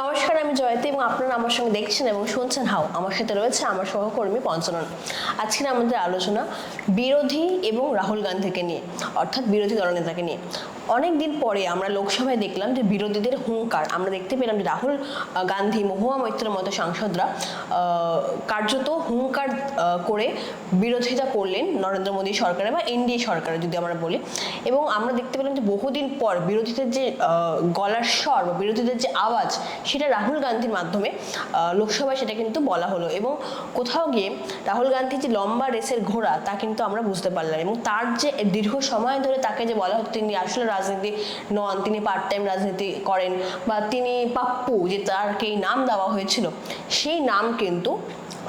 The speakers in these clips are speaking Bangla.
নমস্কার, আমি জয়তী এবং আপনারা আমার সঙ্গে দেখছেন এবং শুনছেন হাও। আমার সাথে রয়েছে আমার সহকর্মী পঞ্চনন। আজকের আমাদের আলোচনা বিরোধী এবং রাহুল গান্ধীকে নিয়ে, অর্থাৎ বিরোধী দলনেতাকে নিয়ে। অনেক দিন পরে আমরা লোকসভায় দেখলাম যে বিরোধীদের হুঙ্কার। আমরা দেখতে পেলাম যে রাহুল গান্ধী, মহুয়া মৈত্রের মতো সাংসদরা কার্যত হুঙ্কার করে বিরোধিতা করলেন নরেন্দ্র মোদী সরকারের বা এনডিএ সরকারের যদি আমরা বলি। এবং আমরা দেখতে পেলাম যে বহুদিন পর বিরোধীদের যে গলার স্বর বা বিরোধীদের যে আওয়াজ, সেটা রাহুল গান্ধীর মাধ্যমে লোকসভায় সেটা কিন্তু বলা হলো। এবং কোথাও গিয়ে রাহুল গান্ধীর যে লম্বা রেসের ঘোড়া, তা কিন্তু আমরা বুঝতে পারলাম। এবং তার যে দীর্ঘ সময় ধরে তাকে যে বলা হতো, তিনি আসলে রাজনীতি, নন, তিনি পার্ট টাইম রাজনীতি করেন বা তিনি পাপ্পু, যে তারকে এই নাম দেওয়া হয়েছিল, সেই নাম কিন্তু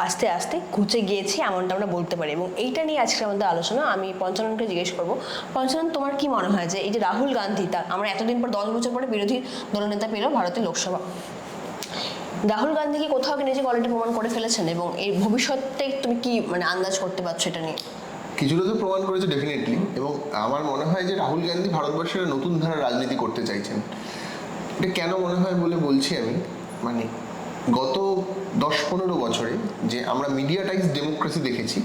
আস্তে আস্তে ঘুচে গিয়েছে এমনটা আমরা বলতে পারি। এবং এইটা নিয়ে আজকে আমাদের আলোচনা, আমি পঞ্চাননকে জিজ্ঞেস করব, পঞ্চানন, তোমার কি মনে হয় যে এই যে রাহুল গান্ধী, তার আমরা এতদিন পর দশ বছর পরে বিরোধী দলনেতা পেল ভারতের লোকসভা। রাহুল গান্ধী কি কোথাও কি নিজেকে অলরেডি প্রমাণ করে ফেলেছেন? এবং এর ভবিষ্যতে তুমি কি মানে আন্দাজ করতে পারছ এটা নিয়ে? কিছুটা তো প্রমাণ করেছে ডেফিনেটলি এবং আমার মনে হয় যে রাহুল গান্ধী ভারতবর্ষের নতুন ধারার রাজনীতি করতে চাইছেন। এটা কেন মনে হয় বলে বলছি আমি? মানে গত দশ পনেরো বছরে যে আমরা মিডিয়াটাইজ ডেমোক্রেসি দেখেছি,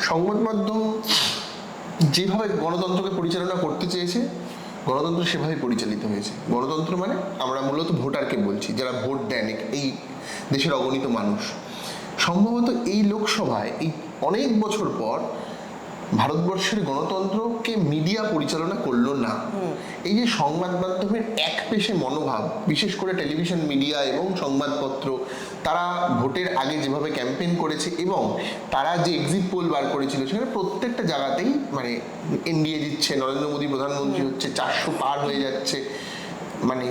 সংবাদ মাধ্যম যেভাবে গণতন্ত্রকে পরিচালনা করতে চেয়েছে, গণতন্ত্র সেভাবে পরিচালিত হয়েছে। গণতন্ত্র মানে আমরা মূলত ভোটারকে বলছি, যারা ভোট দেন এই দেশের অগণিত মানুষ। সম্ভবত এই লোকসভায় এই অনেক বছর পর ভারতবর্ষের গণতন্ত্রকে মিডিয়া পরিচালনা করল না। এই যে সংবাদ মাধ্যমের এক পেশে মনোভাব বিশেষ করে টেলিভিশন মিডিয়া এবং সংবাদপত্র তারা ভোটের আগে যেভাবে ক্যাম্পেইন করেছে এবং তারা যে এক্সিট পোল বার করেছিল সেখানে প্রত্যেকটা জায়গাতেই মানে এনডিএ দিচ্ছে নরেন্দ্র মোদী প্রধানমন্ত্রী হচ্ছে চারশো পার হয়ে যাচ্ছে। মানে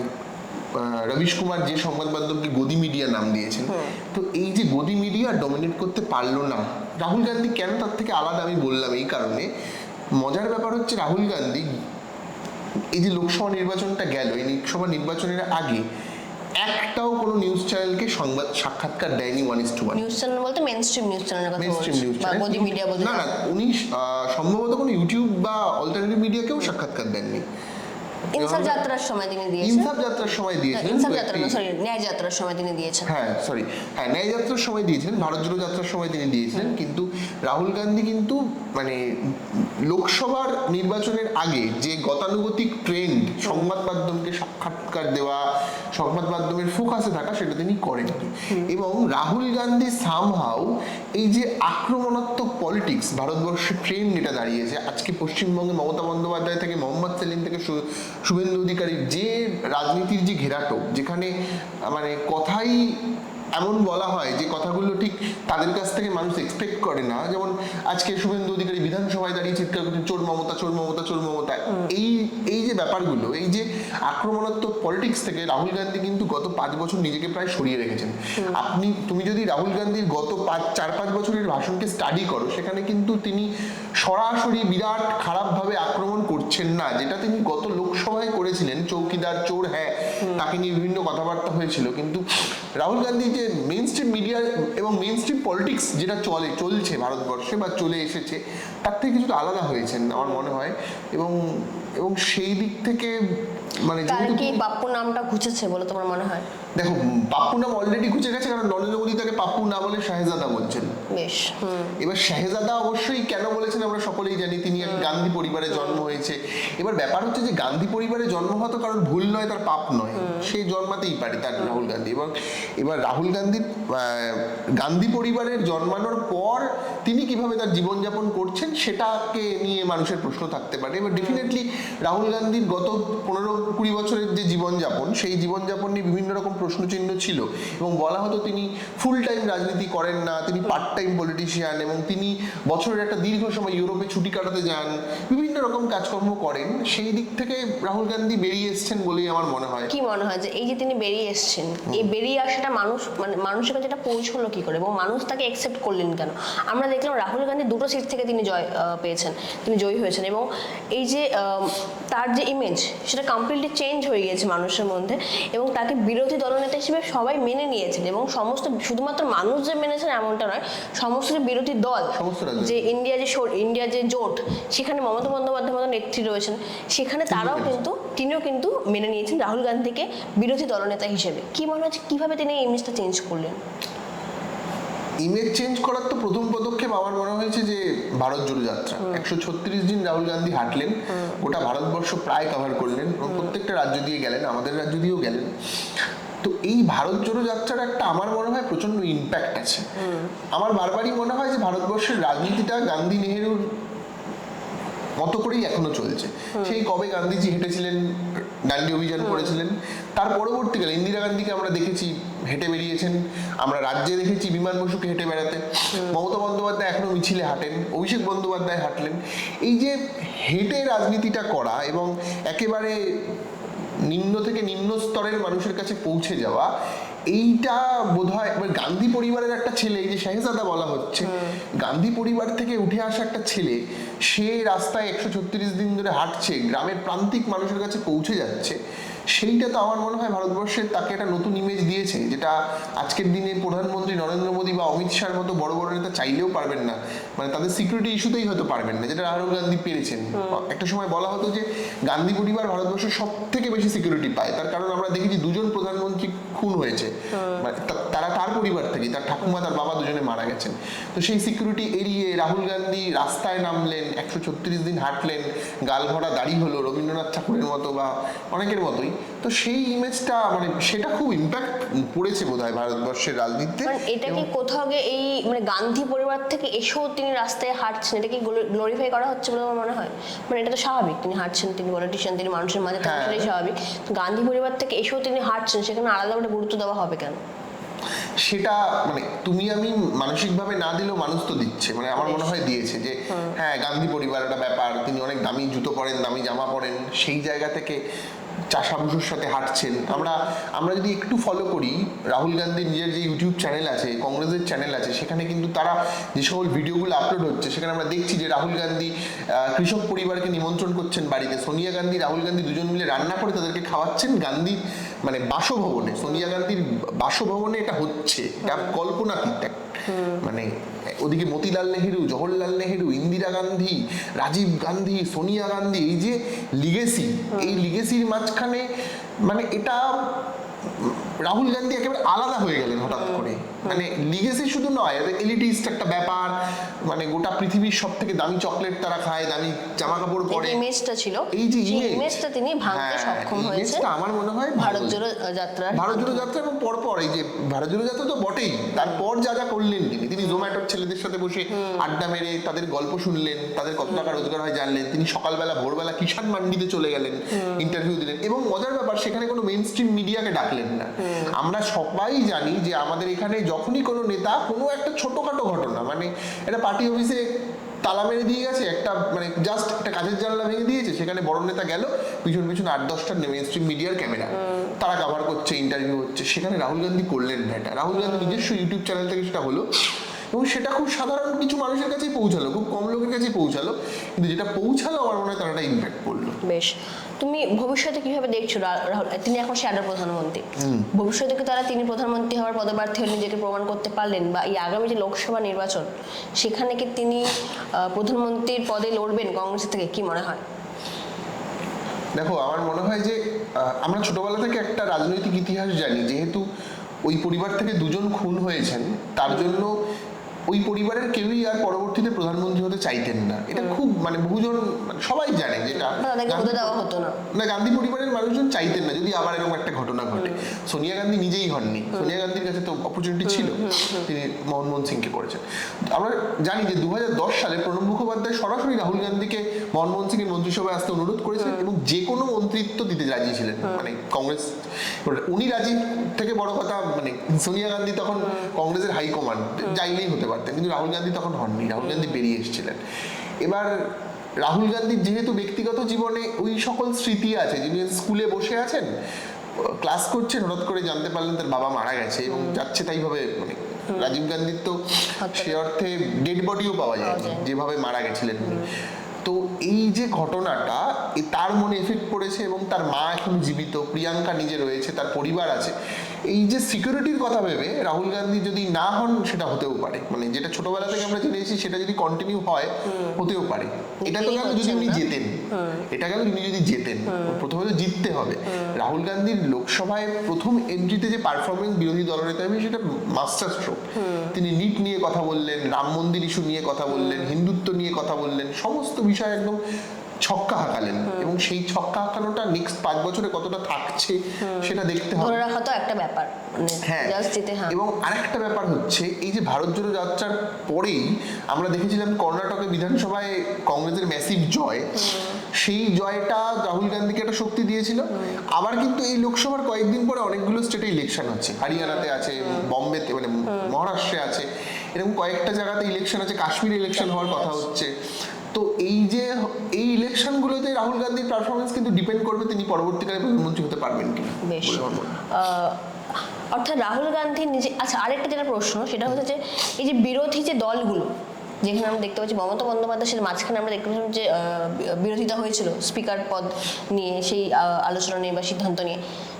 রবিশ কুমার যে সংবাদ মাধ্যমকে গদি মিডিয়া নাম দিয়েছেন তো এই যে গদি মিডিয়া ডমিনেট করতে পারল না রাহুল গান্ধী কেন তার থেকে আলাদা আমি বললাম এই কারণে? মজার ব্যাপার হচ্ছে রাহুল গান্ধী এই যে লোকসভা নির্বাচনটা গেল এই লোকসভা নির্বাচনের আগে একটাও কোনো নিউজ চ্যানেলকে সংবাদ সাক্ষাৎকার দেয়নি one is to one news channel বলতে মেন স্ট্রিম নিউজ চ্যানেলের কথা মেন স্ট্রিম বলছি নিউজ বা গদি মিডিয়া বলতে না না উনি সম্ভবত কোনো ইউটিউব বা অল্টারনেটিভ মিডিয়াকেও সাক্ষাৎকার দেননি। ইনসাফ যাত্রার সময় তিনি দিয়েছেন। ইনসাফ যাত্রার সময় দিয়েছিলেন ইনসাফ যাত্রা সরি ন্যায় যাত্রার সময় তিনি দিয়েছেন। হ্যাঁ সরি হ্যাঁ ন্যায় যাত্রার সময় ভারত জোড়ো যাত্রার সময় তিনি দিয়েছিলেন কিন্তু রাহুল গান্ধী কিন্তু মানে লোকসভার নির্বাচনের আগে যে গতানুগতিক ট্রেন্ড সংবাদ মাধ্যমকে সাক্ষাৎকার দেওয়া সংবাদ মাধ্যমের ফোকাসে থাকা সেটা তিনি করেন। এবং রাহুল গান্ধী সামহাও এই যে আক্রমণাত্মক পলিটিক্স ভারতবর্ষের ট্রেন্ড এটা দাঁড়িয়েছে আজকে পশ্চিমবঙ্গে মমতা বন্দ্যোপাধ্যায় থেকে মোহাম্মদ সেলিম থেকে শুভেন্দু অধিকারীর যে রাজনীতির যে ঘেরাটো যেখানে মানে কথাই এমন বলা হয় যে কথাগুলো ঠিক তাদের কাছ থেকে মানুষ এক্সপেক্ট করে না। যেমন আজকে শুভেন্দু অধিকারী বিধানসভায় দাঁড়িয়ে চিৎকার করছেন চোর মমতা চোর মমতা চোর মমতা। এই এই যে ব্যাপারগুলো এই যে আক্রমণাত্মক পলিটিক্স থেকে রাহুল গান্ধী কিন্তু গত পাঁচ বছর নিজেকে প্রায় সরিয়ে রেখেছেন। আপনি তুমি যদি রাহুল গান্ধীর গত পাঁচ চার পাঁচ বছরের ভাষণকে স্টাডি করো সেখানে কিন্তু তিনি সরাসরি বিরাট খারাপভাবে আক্রমণ করছেন না যেটা তিনি গত লোকসভায় করেছিলেন চৌকিদার চোর হ্যাঁ। তাকে নিয়ে বিভিন্ন কথাবার্তা হয়েছিল। কিন্তু রাহুল গান্ধী যে মেন স্ট্রিম মিডিয়া এবং মেন স্ট্রিম পলিটিক্স যেটা চলে, চলছে ভারতবর্ষে বা চলে এসেছে, তার থেকে কিছুটা আলাদা হয়েছেন আমার মনে হয়। এবং এবং সেই দিক থেকে মানে তার কি বাপ্পু নামটা ঘুচেছে বলে তোমার মনে হয়? দেখো পাপ্পু নাম অলরেডি ঘুচে গেছে কারণ নরেন্দ্র মোদী তাকে পাপ্পু না বলে শাহেজাদা বলছেন। বেশ এবার শাহেজাদা অবশ্যই কেন বলেছেন আমরা সকলেই জানি তিনি এক গান্ধী পরিবারে জন্ম হয়েছে। এবার ব্যাপার হচ্ছে যে গান্ধী পরিবারে জন্ম হওয়া তো কারণ ভুল নয় তার পাপ নয়। সে জন্মাতেই পারে তার রাহুল গান্ধী। এবং এবার রাহুল গান্ধীর আহ, গান্ধী পরিবারের জন্মানোর পর তিনি কীভাবে তার জীবনযাপন করছেন সেটাকে নিয়ে মানুষের প্রশ্ন থাকতে পারে। এবার ডেফিনেটলি রাহুল গান্ধীর গত পনেরো কুড়ি বছরের যে জীবনযাপন সেই জীবনযাপন নিয়ে বিভিন্ন রকম প্রশ্নচিহ্ন ছিল এবং বলা হতো তিনি ফুল টাইম রাজনীতি করেন না তিনি পার্ট টাইম পলিটিশিয়ান এবং তিনি বছরের একটা দীর্ঘ সময় ইউরোপে ছুটি কাটাতে যান বিভিন্ন রকম কাজকর্ম করেন। সেই দিক থেকে রাহুল গান্ধী বেরিয়ে এসছেন বলেই আমার মনে হয়। কি মনে হয় যে এই যে তিনি বেরিয়ে এসেছেন এই বেরিয়ে আসাটা মানুষ মানে মানুষের কাছে এটা পৌঁছলো কি করে এবং মানুষ তাকে অ্যাকসেপ্ট করলেন কেন? আমরা দেখলাম রাহুল গান্ধী দুটো সিট থেকে তিনি জয় পেয়েছেন তিনি জয়ী হয়েছেন এবং এই যে তার যে ইমেজ সেটা কমপ্লিটলি চেঞ্জ হয়ে গিয়েছে মানুষের মধ্যে এবং তাকে বিরোধী দলনেতা হিসেবে সবাই মেনে নিয়েছেন এবং সমস্ত শুধুমাত্র মানুষ যে মেনেছেন এমনটা নয় সমস্ত যে বিরোধী দল যে ইন্ডিয়া যে ইন্ডিয়া যে জোট সেখানে মমতা বন্দ্যোপাধ্যায় মতো নেত্রী রয়েছেন সেখানে তারাও কিন্তু তিনিও কিন্তু মেনে নিয়েছেন রাহুল গান্ধীকে বিরোধী দলনেতা হিসেবে। কি মনে হচ্ছে কীভাবে তিনি এই ইমেজটা চেঞ্জ করলেন? ইমেজ চেঞ্জ করার তো প্রথম পদক্ষেপ আমার মনে হয়েছে যে ভারত জোড়ো যাত্রা। একশো ছত্রিশ দিন রাহুল গান্ধী হাঁটলেন গোটা ভারতবর্ষ প্রায় কভার করলেন প্রত্যেকটা রাজ্য দিয়ে গেলেন আমাদের রাজ্য দিয়েও গেলেন। তো এই ভারত জোড়ো যাত্রার একটা আমার মনে হয় প্রচণ্ড ইম্প্যাক্ট আছে। আমার বারবারই মনে হয় যে ভারতবর্ষের রাজনীতিটা গান্ধী নেহেরুর মতো করেই এখনও চলছে। সেই কবে গান্ধীজি হেঁটেছিলেন ডান্ডি অভিযান করেছিলেন তার পরবর্তীকালে ইন্দিরা গান্ধীকে আমরা দেখেছি হেঁটে বেরিয়েছেন। আমরা রাজ্যে দেখেছি বিমান বসুকে হেঁটে বেড়াতে। মমতা বন্দ্যোপাধ্যায় এখনও মিছিলে হাঁটেন অভিষেক বন্দ্যোপাধ্যায় হাঁটলেন। এই যে হেঁটে রাজনীতিটা করা এবং একেবারে নিম্ন থেকে নিম্ন স্তরের মানুষের কাছে পৌঁছে যাওয়া এইটা বোধ হয় গান্ধী পরিবারের একটা ছেলে এই যে শাহজাদা বলা হচ্ছে গান্ধী পরিবার থেকে উঠে আসা একটা ছেলে সে রাস্তায় একশো ছত্রিশ দিন ধরে হাঁটছে গ্রামের প্রান্তিক মানুষের কাছে পৌঁছে যাচ্ছে। সেইটা তো আমার মনে হয় ভারতবর্ষে তাকে একটা নতুন ইমেজ দিয়েছে যেটা আজকের দিনে প্রধানমন্ত্রী নরেন্দ্র মোদী বা অমিত শাহর মতো বড় বড় নেতা চাইলেও পারবেন না। মানে তাদের সিকিউরিটি ইস্যুতেই হয়তো পারবেন না যেটা রাহুল গান্ধী পেরেছেন। একটা সময় বলা হতো যে গান্ধী পরিবার ভারতবর্ষের সব থেকে বেশি সিকিউরিটি পায়। তার কারণ আমরা দেখেছি দুজন প্রধানমন্ত্রী খুন হয়েছে। মানে তারা তার পরিবার থেকে তার ঠাকুমা তার বাবা দুজনে মারা গেছেন। তো সেই সিকিউরিটি এড়িয়ে রাহুল গান্ধী রাস্তায় নামলেন একশো ছত্রিশ দিন হাঁটলেন গাল ভরা দাড়ি হলো রবীন্দ্রনাথ ঠাকুরের মতো বা অনেকের মতোই। তো সেই ইমেজটা মানে সেটা খুব ইম্প্যাক্ট পড়েছে বোধ হয় ভারতবর্ষের রাজনীতিতে। মানে এটা কি কোথাও গিয়ে এই মানে গান্ধী পরিবার থেকে এসেও তিনি রাস্তায় হাঁটছেন? এটা কি গ্লোরিফাই করা হচ্ছে বলে আমার মনে হয়? মানে এটা তো স্বাভাবিক তিনি হাঁটছেন তিনি পলিটিশিয়ান তিনি মানুষের মাঝে থাকেন হ্যাঁ। স্বাভাবিক। গান্ধী পরিবার থেকে এসেও তিনি হাঁটছেন সেখানে আলাদা করে গুরুত্ব দেওয়া হবে কেন? সেটা মানে তুমি আমি মানসিকভাবে না দিলেও মানুষ তো দিচ্ছে। মানে আমার মনে হয় দিয়েছে যে হ্যাঁ গান্ধী পরিবার একটা ব্যাপার তিনি অনেক দামি জুতো পরেন দামি জামা পরেন সেই জায়গা থেকে চাষাভুষোর সাথে হাঁটছেন। আমরা আমরা যদি একটু ফলো করি রাহুল গান্ধীর নিজের যে ইউটিউব চ্যানেল আছে কংগ্রেসের চ্যানেল আছে সেখানে কিন্তু তারা যে সকল ভিডিওগুলো আপলোড হচ্ছে সেখানে আমরা দেখছি যে রাহুল গান্ধী আহ, কৃষক পরিবারকে নিমন্ত্রণ করছেন বাড়িতে। সোনিয়া গান্ধী রাহুল গান্ধী দুজন মিলে রান্না করে তাদেরকে খাওয়াচ্ছেন গান্ধীর মানে বাসভবনে। সোনিয়া গান্ধীর বাসভবনে এটা হচ্ছে। এটা কল্পনাতীত মানে ওদিকে মতিলাল নেহেরু জওহরলাল নেহেরু ইন্দিরা গান্ধী রাজীব গান্ধী সোনিয়া গান্ধী এই যে লিগেসি এই লিগেসির মাঝখানে মানে এটা রাহুল গান্ধী একেবারে আলাদা হয়ে গেলেন হঠাৎ করে। মানে লিগেসি শুধু নয় এলিটিস্ট একটা ব্যাপার মানে গোটা পৃথিবীর সব থেকে দামি চকলেট তারা খায় দামি জামা কাপড় পরে। ইমেজটা ছিল এই যে ইমেজটা তিনি ভাঙতে হ্যাঁ, সক্ষম হয়েছে আমার মনে হয় ভারত। জোড়ো যাত্রার। ভারত জোড়ো যাত্রা এবং পরপর এই যে ভারত জোড়ো যাত্রা তো বটেই তারপর যা যা করলেন তিনি। তিনি জোম্যাটোর ছেলেদের সাথে বসে আড্ডা মেরে তাদের গল্প শুনলেন তাদের কত টাকা রোজগার হয় জানলেন তিনি সকালবেলা ভোরবেলা কিষান মান্ডিতে চলে গেলেন ইন্টারভিউ দিলেন। এবং মজার ব্যাপার সেখানে কোনো মেইন স্ট্রিম মিডিয়াকে ডাকলেন না। আমরা সবাই জানি যে আমাদের এখানে যখনই কোনো নেতা কোনো একটা ছোটখাটো ঘটনা মানে এটা পার্টি অফিসে তালা মেরে দিয়ে গেছে একটা মানে জাস্ট একটা কাজের জানলা ভেঙে দিয়েছে সেখানে বড় নেতা গেল পিছন পিছন আট দশটা মেন স্ট্রিম মিডিয়ার ক্যামেরা তারা কভার করছে ইন্টারভিউ হচ্ছে সেখানে রাহুল গান্ধী করলেন না এটা। রাহুল গান্ধী নিজস্ব ইউটিউব চ্যানেল থেকে সেটা হলো এবং সেটা খুব সাধারণ কিছু মানুষের কাছেই পৌঁছালো খুব কম লোকের কাছেই পৌঁছালো। কিন্তু যেটা পৌঁছালো আমার মনে হয় তার একটা ইম্প্যাক্ট পড়ল। বেশ। তুমি ভবিষ্যতে কীভাবে দেখছ রাহুল? তিনি এখন শ্যাডো প্রধানমন্ত্রী। ভবিষ্যতে কি তারা তিনি প্রধানমন্ত্রী হওয়ার পদপ্রার্থী হয়ে নিজেকে প্রমাণ করতে পারলেন? বা এই আগামী যে লোকসভা নির্বাচন সেখানে কি তিনি প্রধানমন্ত্রীর পদে লড়বেন কংগ্রেস থেকে? কি মনে হয়? দেখো আমার মনে হয় যে আমরা ছোটবেলা থেকে একটা রাজনৈতিক ইতিহাস জানি। যেহেতু ওই পরিবার থেকে দুজন খুন হয়েছেন তার জন্য ওই পরিবারের কেউই আর পরবর্তীতে প্রধানমন্ত্রী হতে চাইতেন না। এটা খুব মানে বহুজন মানে সবাই জানে যেটা না গান্ধী পরিবারের মানুষজন চাইতেন না যদি আবার এরকম একটা ঘটনা ঘটে। সোনিয়া গান্ধী নিজেই হননি। সোনিয়া গান্ধীর কাছে তো অপরচুনিটি ছিল। তিনি মনমোহন সিংকে করেছেন। আমরা জানি যে দু হাজার দশ সালে প্রণব মুখোপাধ্যায় সরাসরি রাহুল গান্ধীকে মনমোহন সিং এর মন্ত্রিসভায় আসতে অনুরোধ করেছিলেন এবং যে কোনো মন্ত্রিত্ব দিতে রাজি ছিলেন। মানে কংগ্রেস উনি রাজি থেকে বড় কথা মানে সোনিয়া গান্ধী তখন কংগ্রেসের হাইকমান্ড চাইলেই হতে পারতেন কিন্তু রাহুল গান্ধী তখন হননি রাহুল গান্ধী বেরিয়ে এসেছিলেন। এবার রাহুল গান্ধীর যেহেতু ব্যক্তিগত জীবনে ওই সকল স্মৃতি আছে যিনি স্কুলে বসে আছেন ক্লাস করছেন হঠাৎ করে জানতে পারলেন তার বাবা মারা গেছে এবং যাচ্ছে তাই ভাবে মানে রাজীব গান্ধীর তো সে অর্থে ডেড বডিও পাওয়া যায় যায়নি। যেভাবে মারা গেছিলেন। তো এই যে ঘটনাটা তার মনে এফেক্ট পড়েছে এবং তার মা এখন জীবিত প্রিয়াঙ্কা নিজে রয়েছে তার পরিবার আছে। এই যে সিকিউরিটির কথা ভেবে রাহুল গান্ধী যদি না হন সেটা হতেও পারে। মানে যেটা ছোটবেলা থেকে আমরা জেনে এসেছি সেটা যদি কন্টিনিউ হয় হতেও পারে। এটা তো গেল যদি উনি। জেতেন? এটা গেল উনি যদি জেতেন? প্রথমে তো জিততে হবে। রাহুল গান্ধীর লোকসভায় প্রথম এন্ট্রিতে যে পারফরমেন্স বিরোধী দলনেতা আমি সেটা মাস্টার স্ট্রোক তিনি নিট নিয়ে কথা বললেন রাম মন্দির ইস্যু নিয়ে কথা বললেন হিন্দুত্ব নিয়ে কথা বললেন সমস্ত বিষয় একদম ছক্কা হাঁকালেন। এবং সেই ছক্কা হাঁকানোটা নেক্সট পাঁচ বছরে কতটা থাকছে সেটা দেখতে হবে। ধরে রাখা তো একটা ব্যাপার মানে হ্যাঁ। হ্যাঁ এবং আরেকটা ব্যাপার হচ্ছে এই যে ভারত জোড়ো যাত্রার পরেই আমরা দেখেছিলাম কর্ণাটকে বিধানসভায় কংগ্রেসের ম্যাসিভ জয়। সেই জয়টা রাহুল গান্ধীকে একটা শক্তি দিয়েছিল। আবার কিন্তু এই লোকসভার কয়েকদিন পরে অনেকগুলো স্টেটে ইলেকশন হচ্ছে। হরিয়ানাতে আছে বম্বেতে মানে মহারাষ্ট্রে আছে। এরকম কয়েকটা জায়গাতে ইলেকশন আছে। কাশ্মীরে ইলেকশন হওয়ার কথা হচ্ছে। তো এই যে এই ইলেকশনগুলোতে রাহুল গান্ধীর পারফরমেন্স কিন্তু ডিপেন্ড করবে তিনি পরবর্তীকালে প্রধানমন্ত্রী হতে পারবেন কিনা বেশ। অর্থাৎ রাহুল গান্ধী নিজে আচ্ছা আরেকটা যেটা প্রশ্ন সেটা হচ্ছে যে এই যে বিরোধী যে দলগুলো যেখানে আমরা দেখতে পাচ্ছি মমতা বন্দ্যোপাধ্যায় সেটা মাঝখানে আমরা দেখতে পাচ্ছিলাম যে বিরোধিতা হয়েছিল স্পিকার পদ নিয়ে সেই আলোচনা নিয়ে বা সিদ্ধান্ত নিয়ে।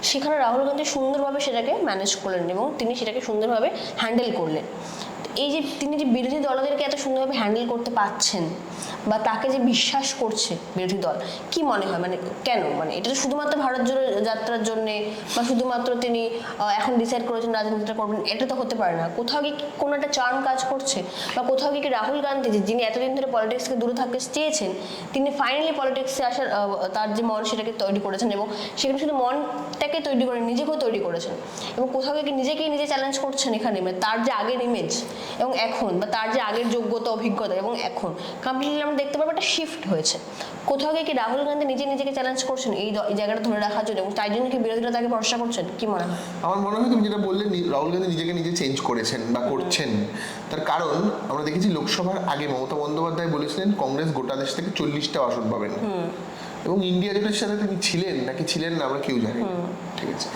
সেখানে রাহুল গান্ধী সুন্দরভাবে সেটাকে ম্যানেজ করলেন এবং তিনি সেটাকে সুন্দরভাবে হ্যান্ডেল করলেন। এই যে তিনি যে বিরোধী দলদেরকে এত সুন্দরভাবে হ্যান্ডেল করতে পারছেন বা তাকে যে বিশ্বাস করছে বিরোধী দল, কি মনে হয়? মানে কেন? মানে এটা তো শুধুমাত্র ভারত জোড়ো যাত্রার জন্যে বা শুধুমাত্র তিনি এখন ডিসাইড করেছেন রাজনীতিটা করবেন, এটা তো হতে পারে না। কোথাও কি কোনো একটা চার্ম কাজ করছে বা কোথাও কি রাহুল গান্ধী যিনি এতদিন ধরে পলিটিক্স থেকে দূরে থাকতে চেয়েছেন, তিনি ফাইনালি পলিটিক্সে আসার তার যে মন সেটাকে তৈরি করেছেন এবং সেখানে শুধু মনটাকে তৈরি করে নিজেকেও তৈরি করেছেন। এবং কোথাও কি নিজেকেই নিজে চ্যালেঞ্জ করছেন এখানে মানে তার যে আগের ইমেজ এবং এখন বা তার যে আগের যোগ্যতা অভিজ্ঞতা এবং এখন। কমপ্লিটলি আমরা দেখতে পাবো একটা শিফট হয়েছে। কোথাও গিয়ে কি রাহুল গান্ধী নিজে নিজেকে চ্যালেঞ্জ করছেন এই জায়গাটা ধরে রাখার জন্য এবং তাই জন্য কি বিরোধীরা তাকে ভরসা করছেন? কি মনে হয়? আমার মনে হয় তুমি যেটা বললে রাহুল গান্ধী নিজেকে নিজে চেঞ্জ করেছেন বা করছেন। তার কারণ আমরা দেখেছি লোকসভার আগে মমতা বন্দ্যোপাধ্যায় বলেছিলেন কংগ্রেস গোটা দেশ থেকে চল্লিশটা আসন পাবেন এবং ইন্ডিয়া জোটের সাথে তিনি ছিলেন নাকি ছিলেন না আমরা কেউ জানি ঠিক আছে?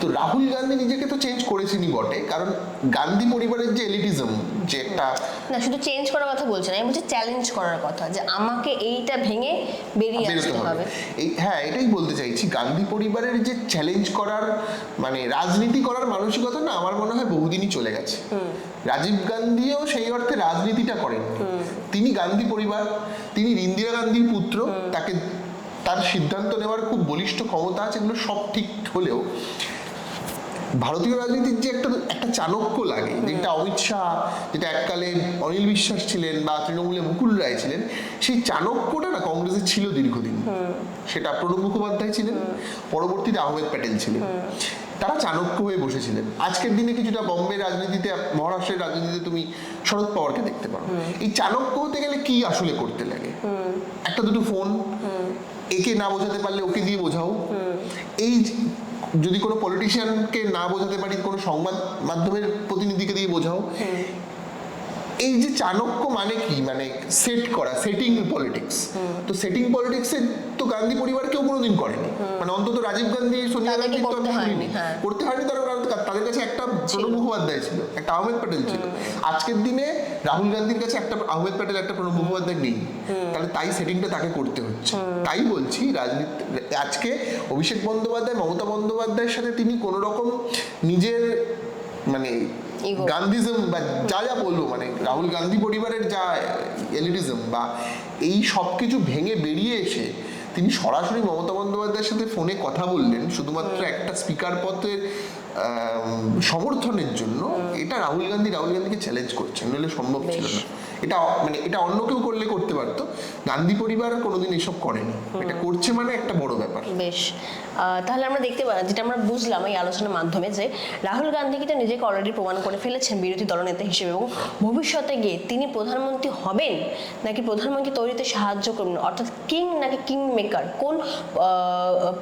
তো রাহুল গান্ধী নিজেকে তো চেঞ্জ করেছেনই বটে কারণ গান্ধী পরিবারের যে এলিটিজম যে একটা না শুধু চেঞ্জ করার কথা বলছি না আমি বলছি চ্যালেঞ্জ করার কথা যে আমাকে এইটা ভেঙে বেরিয়ে আসতে হবে। হবে। এই হ্যাঁ এটাই বলতে চাইছি গান্ধী পরিবারের যে চ্যালেঞ্জ করার মানে রাজনীতি করার মানসিকতা না আমার মনে হয় বহুদিনই চলে গেছে। রাজীব গান্ধীও সেই অর্থে রাজনীতিটা করেন তিনি গান্ধী পরিবার তিনি ইন্দিরা গান্ধীর পুত্র তাকে তার সিদ্ধান্ত নেওয়ার খুব বলিষ্ঠ ক্ষমতা আছে এগুলো সব ঠিক হলেও ভারতীয় রাজনীতির যে একটা একটা চাণক্য লাগে যেটা অমিত শাহ যেটা এককালে অনিল বিশ্বাস ছিলেন বা তৃণমূলে মুকুল রায় ছিলেন সেই চাণক্যটা না কংগ্রেসে ছিল দীর্ঘদিন। সেটা প্রণব মুখোপাধ্যায় ছিলেন পরবর্তীতে আহমেদ প্যাটেল ছিলেন। তারা চাণক্য হয়ে বসেছিলেন। আজকের দিনে কিছুটা বম্বে রাজনীতিতে মহারাষ্ট্রের রাজনীতিতে তুমি শরদ পাওয়ারকে দেখতে পারো। এই চাণক্য হতে গেলে কি আসলে করতে লাগে? একটা দুটো ফোন একে না বোঝাতে পারলে ওকে দিয়ে বোঝাও। এই যদি কোনো পলিটিশিয়ানকে না বোঝাতে পারি, কোনো সংবাদ মাধ্যমের প্রতিনিধিকে দিয়ে বোঝাও এই যে চাণক্য মানে কি? মানে সেট করা সেটিং পলিটিক্স তো সেটিং পলিটিক্সে তো গান্ধী পরিবার কেউ কোনোদিন করেনি। মানে অন্তত রাজীব গান্ধী সোনিয়া গান্ধী তো করতে হয়নি, হ্যাঁ। করতে হয়নি তার কারণ তাদের কাছে একটা প্রণব মুখোপাধ্যায় ছিল একটা আহমেদ প্যাটেল ছিল। আজকের দিনে রাহুল গান্ধীর কাছে একটা আহমেদ প্যাটেল একটা প্রণব মুখোপাধ্যায় নেই তাহলে তাই সেটিংটা তাকে করতে হচ্ছে। তাই বলছি রাজনীতি আজকে অভিষেক বন্দ্যোপাধ্যায় মমতা বন্দ্যোপাধ্যায়ের সাথে তিনি কোনো রকম নিজের মানে. গান্ধীজম বা যা যা বলব মানে রাহুল গান্ধী পরিবারের যা এলিটিজম বা এই সব কিছু ভেঙে বেরিয়ে এসে তিনি সরাসরি মমতা বন্দ্যোপাধ্যায়ের সাথে ফোনে কথা বললেন শুধুমাত্র একটা স্পিকার পথের সমর্থনের জন্য। এটা রাহুল গান্ধী রাহুল গান্ধীকে চ্যালেঞ্জ করছেন নইলে সম্ভব ছিল না। এটা মানে এটা অন্য কেউ করলে করতে পারতো। গান্ধী পরিবার কোনোদিন এসব করেনি। এটা করছে মানে একটা বড় ব্যাপার। বেশ। তাহলে আমরা দেখতে পা যেটা আমরা বুঝলাম এই আলোচনার মাধ্যমে যে রাহুল গান্ধী কিন্তু নিজেকে অলরেডি প্রমাণ করে ফেলেছেন বিরোধী দলনেতা হিসেবে এবং ভবিষ্যতে গিয়ে তিনি প্রধানমন্ত্রী হবেন নাকি প্রধানমন্ত্রী তৈরিতে সাহায্য করবেন? অর্থাৎ কিং নাকি কিং মেকার কোন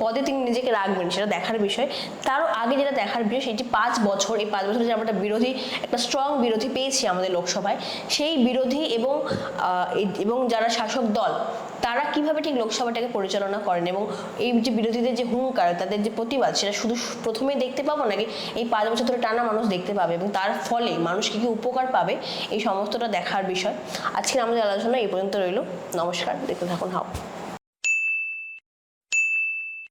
পদে তিনি নিজেকে রাখবেন সেটা দেখার বিষয়। তারও আগে যেটা দেখার বিষয়, সেটি পাঁচ বছর, এই পাঁচ বছরে যে আমরা একটা বিরোধী, একটা স্ট্রং বিরোধী পেয়েছি আমাদের লোকসভায়, সেই বিরোধী এবং এবং যারা শাসক দল, তারা কীভাবে ঠিক লোকসভাটাকে পরিচালনা করেন এবং এই যে বিরোধীদের যে হুঙ্কার, তাদের যে প্রতিবাদ, সেটা শুধু প্রথমেই দেখতে পাবো নাকি এই পাঁচ বছর ধরে টানা মানুষ দেখতে পাবে এবং তার ফলে মানুষ কি কি উপকার পাবে, এই সমস্তটা দেখার বিষয়। আজকের আমাদের আলোচনা এই পর্যন্ত রইল। নমস্কার, দেখতে থাকুন হাও।